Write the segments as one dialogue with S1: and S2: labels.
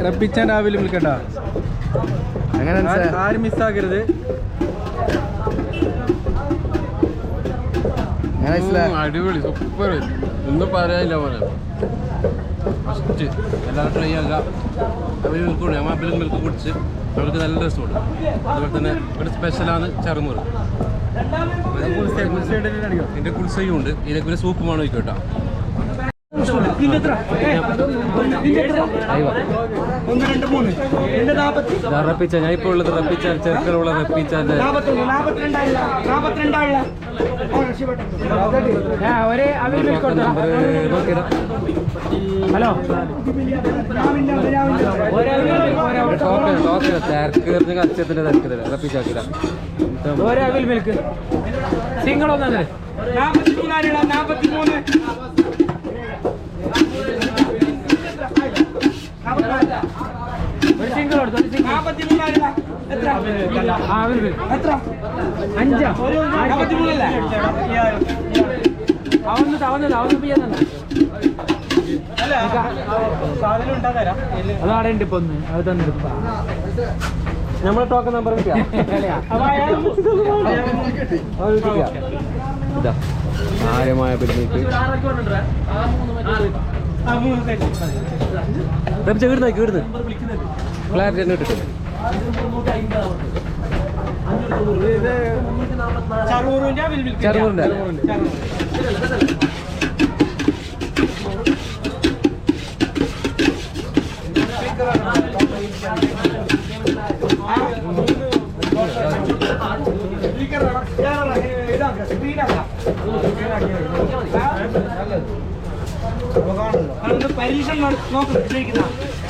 S1: റബ്ബിച്ചാൻ രാവിലെ വിളിക്കണ്ട
S2: അങ്ങനെ
S1: ആരും മിസ്സാക്കരുത്
S2: അടിപൊളി സൂപ്പർ ഒന്നും പറയാനില്ല പോലെ ഫസ്റ്റ് എല്ലാവരും ട്രൈ ആക്കുക. അവർ മിൽക്ക് നമ്മൾ അബിലും മിൽക്ക് കുടിച്ച് അവർക്ക് നല്ല രസമുണ്ട് അതുപോലെ തന്നെ ഇവിടെ സ്പെഷ്യലാണ് ചെറുമുറ്. ഇതിന്റെ കുളിസയും ഉണ്ട്. ഇതിലേക്ക് ഒരു സൂപ്പ് വേണം കേട്ടോ. റപ്പിച്ച ഞാൻ ഇപ്പോൾ ഉള്ളത് റപ്പിച്ച ചെറുക്കനുള്ള
S3: റപ്പിച്ചാൽ ഒരേ ഹലോ.
S2: തിരക്ക് റപ്പിച്ചാക്കില്ല
S3: ഒരേ അവിൽ മിൽക്ക്. സിംഗിൾ ഒന്നാണ് ഒരു സിംഗിൾ എത്ര? അഞ്ചാ. അവന്ന് അവന്ന് അവന്ന് ഉണ്ട് ഇപ്പൊ ഒന്ന്. അത് തന്നിട്ട്
S2: നമ്മളെ ടോക്കൺ നമ്പർ കിട്ടിയാ? ഇതാ വീടുന്നാക്കി വീടുന്ന് ക്ലാരിറ്റി തന്നെ കിട്ടും ചെറുമുറിന്റെ
S3: പരീക്ഷ നോക്കുന്നു ജയിക്കുന്ന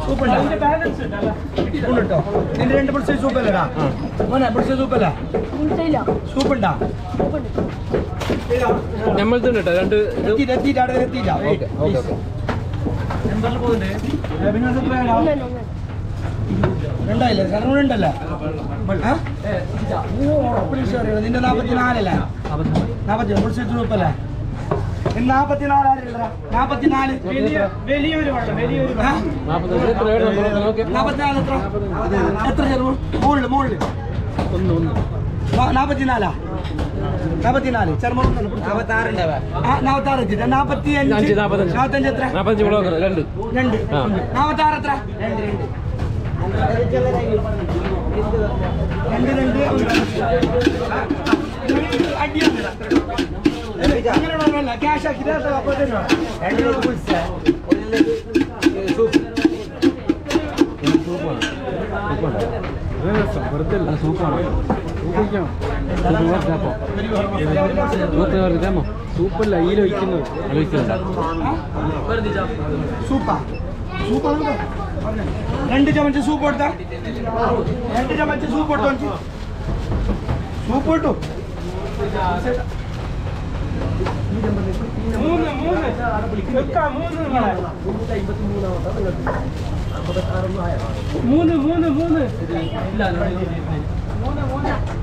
S3: ബുൾസേ ഇതിന്റെ രണ്ട് അല്ലടാ മോനെ
S2: നമ്മൾ രണ്ട്
S3: അവിടെ
S2: ഓക്കെ ഓക്കെ ഓക്കെ.
S3: രണ്ടായില്ലേ? കാരണം ഉണ്ടല്ലേ? നിന്റെ നാപ്പത്തി നാലല്ലേ നാപ്പത്തി മുറിച്ച് ഗ്രൂപ്പല്ലേ നാപ്പത്തിനാല് വലിയൊരു വലിയൊരു
S2: നമ്പർ നോക്കി
S3: നാപ്പത്തിനാല് എത്ര? എത്ര ചെറുപ്പം മുകളിൽ മുകളിൽ
S2: ഒന്ന് ഒന്ന്
S3: നാപ്പത്തിനാലാ. നാപ്പത്തിനാല് ചെറുപ്പം നാപ്പത്താറ് എത്തിയിട്ട്. നാപ്പത്തി
S2: അഞ്ച് നാപ്പത്തഞ്ച്.
S3: എത്ര?
S2: രണ്ട്.
S3: രണ്ട്. നാപ്പത്താറ് എത്ര? രണ്ട് രണ്ട്. രണ്ട് അടിയാണ് അങ്ങനെയുള്ള ക്യാഷ് ആക്കി അപ്പൊ
S2: വെറുതെ അല്ല സൂപ്പാണ്
S1: സൂപ്പല്ല ഈ ഒഴിക്കുന്നത്
S3: സൂപ്പാ സൂപ്പാണ് രണ്ട് ചമച്ച് സൂപ്പ് കൊടുത്ത രണ്ട് ചമച്ച് സൂപ്പ് കൊടുത്തു സൂപ്പ് കിട്ടും മൂന്ന് മൂന്ന്. മൂന്ന്. മൂന്ന് മൂന്ന്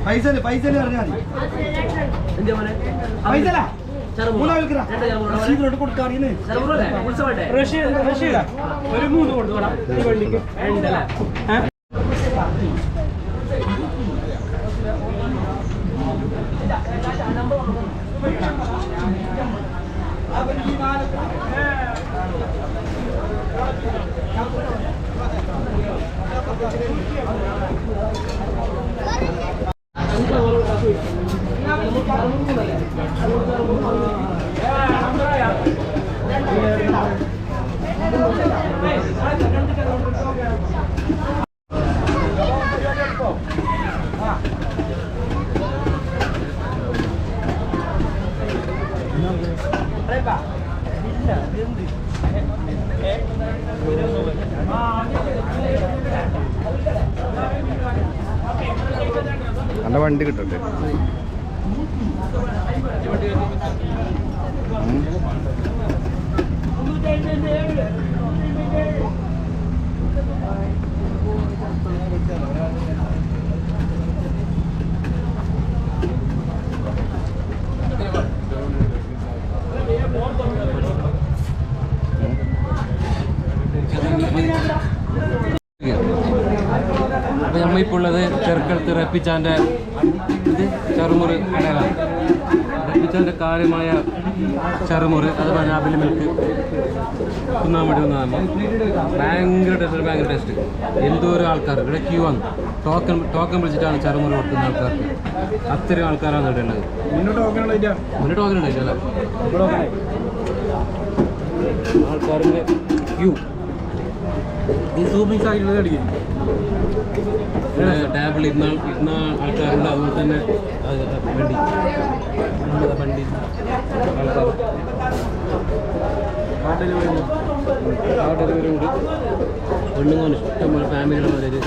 S3: പൈസ പൈസ പറഞ്ഞാൽ മതി. റഷീദ് ഒരു മൂന്ന് കൊടുത്തോടാ ഈ വണ്ടിക്ക്. Preba.
S4: Ah, നല്ല വണ്ടി കിട്ടട്ടെ Thank
S2: അപ്പോൾ ഇപ്പോൾ ഉള്ളത് ചെറുക്കടുത്ത് റപ്പിച്ചാന്റെ ഇത് ചെറുമുറി കടയിലാണ്. റപ്പിച്ചാന്റെ കാര്യമായ ചെറുമുറി അതുപോലെ ആപ്പിൾ മിൽക്ക് തിന്നാൻ വേണ്ടി വന്നതാണ് ഭയങ്കര ടേസ്റ്റ് ഭയങ്കര ടേസ്റ്റ് എന്തോരം ആൾക്കാർ ഇവിടെ ക്യൂ ആണ്. ടോക്കൺ ടോക്കൺ വിളിച്ചിട്ടാണ് ചെറുമുറി കൊടുക്കുന്ന ആൾക്കാർക്ക്. അത്രയും ആൾക്കാരാണ് ഇവിടെ ഉള്ളത്.
S1: മുന്നോട്ട്
S2: ടോക്കൺ ഉണ്ടായില്ല ആൾക്കാരുടെ ക്യൂ
S1: ഈ സൂപ്പ് മിക്സ് ആക്കിയിട്ടുള്ളത് അടിക്കും
S2: ടേബിൾ ഇരുന്ന ഇരുന്ന ആൾക്കാരുണ്ട്. അതുപോലെ തന്നെ വണ്ടി. വണ്ടി ആൾക്കാർ
S1: ഡെലിവറി
S2: ഉണ്ട്. പെണ്ണുങ്ങൾ ഇഷ്ടംപോലെ ഫാമിലിയുടെ ഒരു